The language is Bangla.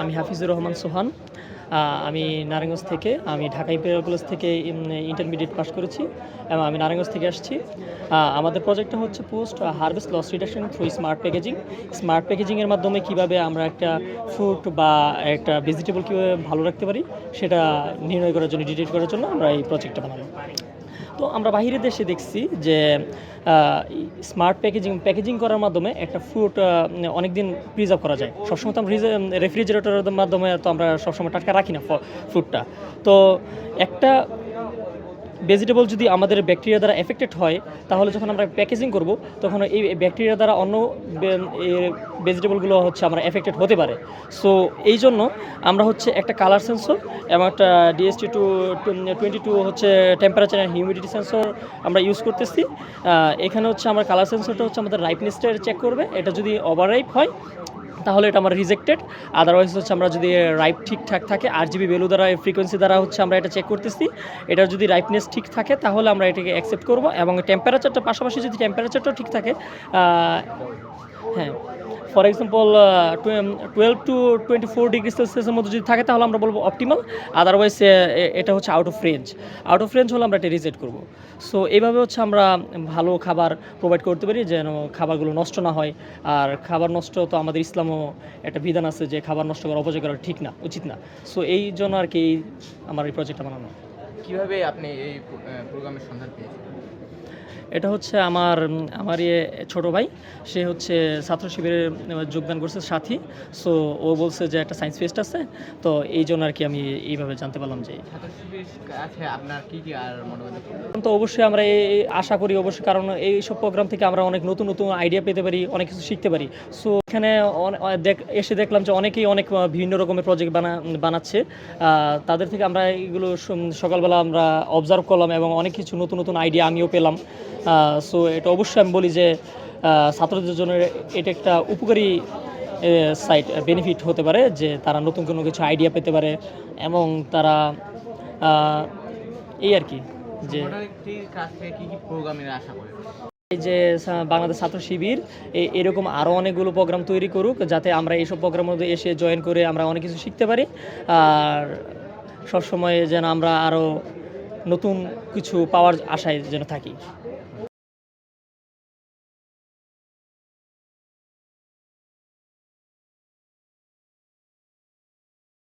আমি হাফিজুর রহমান সোহান। আমি নারায়ণগঞ্জ থেকে, আমি ঢাকা ইম্পেরিয়াল কলেজ থেকে ইন্টারমিডিয়েট পাস করেছি এবং আমি নারায়ণগঞ্জ থেকে আসছি। আমাদের প্রজেক্টটা হচ্ছে post harvest loss reduction through smart packaging smart প্যাকেজিংয়ের মাধ্যমে কীভাবে আমরা একটা ফ্রুট বা একটা ভেজিটেবল কীভাবে ভালো রাখতে পারি, সেটা নির্ণয় করার জন্য ডিটেক্ট করার জন্য আমরা এই প্রজেক্টটা বানালাম তো আমরা বাহিরের দেশে দেখছি যে স্মার্ট প্যাকেজিং প্যাকেজিং করার মাধ্যমে একটা ফ্রুট অনেক দিন প্রিজার্ভ করা যায়। সবসময় তো আমরা রেফ্রিজারেটরের মাধ্যমে তো আমরা সবসময় টাটকা রাখি না ফ্রুটটা তো একটা ভেজিটেবল যদি আমাদের ব্যাকটেরিয়া দ্বারা এফেক্টেড হয়, তাহলে যখন আমরা প্যাকেজিং করব, তখন এই ব্যাকটেরিয়া দ্বারা অন্য ভেজিটেবলগুলো হচ্ছে আমরা এফেক্টেড হতে পারে। সো এই জন্য আমরা হচ্ছে একটা কালার সেন্সর এবং একটা ডিএসটি টু টোয়েন্টি টু হচ্ছে টেম্পারেচার অ্যান্ড হিউমিডিটি সেন্সর আমরা ইউজ করতেছি। এখানে হচ্ছে আমার কালার সেন্সরটা হচ্ছে আমাদের রাইপনেসটা চেক করবে। এটা যদি ওভার রাইপ হয় তাহলে এটা আমার রিজেক্টেড আদারওয়াইজ হচ্ছে আমরা যদি রাইপ ঠিকঠাক থাকে আর জিবি ভ্যালু দ্বারা ফ্রিকোয়েন্সি দ্বারা হচ্ছে আমরা এটা চেক করতেছি। এটা যদি রাইপনেস ঠিক থাকে, তাহলে আমরা এটাকে অ্যাকসেপ্ট করব। এবং টেম্পারেচারটা পাশাপাশি যদি টেম্পারেচারটাও ঠিক থাকে হ্যাঁ। For example twelve to twenty four degree সেলসিয়াসের মধ্যে যদি থাকে, তাহলে আমরা বলব অপটিমাল আদারওয়াইজ এটা হচ্ছে out of range out of range হলে আমরা এটা রিজেক্ট করব। সো এইভাবে হচ্ছে আমরা ভালো খাবার প্রোভাইড করতে পারি, যেন খাবারগুলো নষ্ট না হয়। আর খাবার নষ্ট তো আমাদের ইসলামও একটা বিধান আছে যে খাবার নষ্ট করা অপচয় করা ঠিক না, উচিত না। সো এই জন্য আর কি আমার এই প্রজেক্টটা বানানো। কীভাবে আপনি এই প্রোগ্রামের সন্ধান পেয়েছেন এটা হচ্ছে আমার আমার ইয়ে ছোটো ভাই। সে হচ্ছে ছাত্র শিবিরে যোগদান করছে সাথী। সো ও বলছে যে একটা সায়েন্স ফেস্ট আছে। তো এই জন্য আর কি আমি এইভাবে জানতে পারলাম যে তো অবশ্যই আমরা এই এই আশা করি অবশ্যই কারণ এই সব প্রোগ্রাম থেকে আমরা অনেক নতুন নতুন আইডিয়া পেতে পারি অনেক কিছু শিখতে পারি। সো এখানে এসে দেখলাম যে অনেকেই অনেক বিভিন্ন রকমের প্রজেক্ট বানা বানাচ্ছে। তাদের থেকে আমরা এগুলো সকালবেলা আমরা অবজার্ভ করলাম এবং অনেক কিছু নতুন নতুন আইডিয়া আমিও পেলাম। সো এটা অবশ্যই আমি বলি যে ছাত্রদের জন্য এটা একটা উপকারী সাইট বেনিফিট হতে পারে যে তারা নতুন কোনো কিছু আইডিয়া পেতে পারে এবং তারা এই আর কি, যে যে বাংলাদেশ ছাত্র শিবির এরকম আরও অনেকগুলো প্রোগ্রাম তৈরি করুক, যাতে আমরা এইসব প্রোগ্রামের মধ্যে এসে জয়েন করে আমরা অনেক কিছু শিখতে পারি। আর সবসময় যেন আমরা আরও নতুন কিছু পাওয়ার আশায় যেন থাকি।